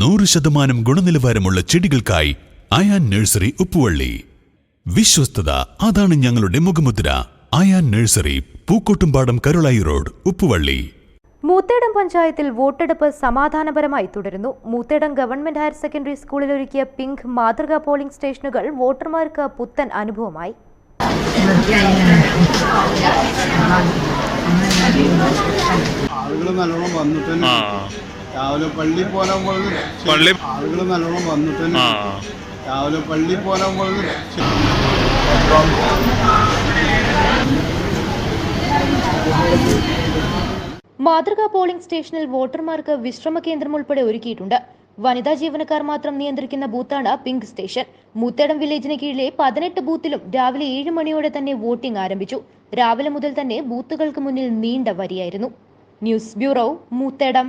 നൂറ് ശതമാനം ഗുണനിലവാരമുള്ള ചെടികൾക്കായി അയാൻ നഴ്സറി ഉപ്പുവള്ളി. വിശ്വസ്തത അതാണ് ഞങ്ങളുടെ മുഖമുദ്ര. Ayan nursery Pookkottumpadam Karulai road Uppuvalli. Moothedam പഞ്ചായത്തിൽ വോട്ടെടുപ്പ് സമാധാനപരമായി തുടരുന്നു. മൂത്തേടം ഗവൺമെന്റ് ഹയർ സെക്കൻഡറി സ്കൂളിൽ ഒരുക്കിയ പിങ്ക് മാതൃകാ പോളിംഗ് സ്റ്റേഷനുകൾ വോട്ടർമാർക്ക് പുത്തൻ അനുഭവമായി. ആളുകൾ നല്ലോണം വന്നിട്ട് രാവിലെ പള്ളി പോരാകുമ്പോൾ പള്ളി ആളുകൾ നല്ലോണം വന്നിട്ട് ആ. രാവിലെ പള്ളി പോരാകുമ്പോൾ മാതൃകാ പോളിംഗ് സ്റ്റേഷനിൽ വോട്ടർമാർക്ക് വിശ്രമ കേന്ദ്രം ഉൾപ്പെടെ ഒരുക്കിയിട്ടുണ്ട്. വനിതാ ജീവനക്കാർ മാത്രം നിയന്ത്രിക്കുന്ന ബൂത്താണ് പിങ്ക് സ്റ്റേഷൻ. മൂത്തേടം വില്ലേജിന് കീഴിലെ പതിനെട്ട് ബൂത്തിലും രാവിലെ ഏഴ് മണിയോടെ തന്നെ വോട്ടിംഗ് ആരംഭിച്ചു. രാവിലെ മുതൽ തന്നെ ബൂത്തുകൾക്ക് മുന്നിൽ നീണ്ട വരിയായിരുന്നു. News bureau Moothedam.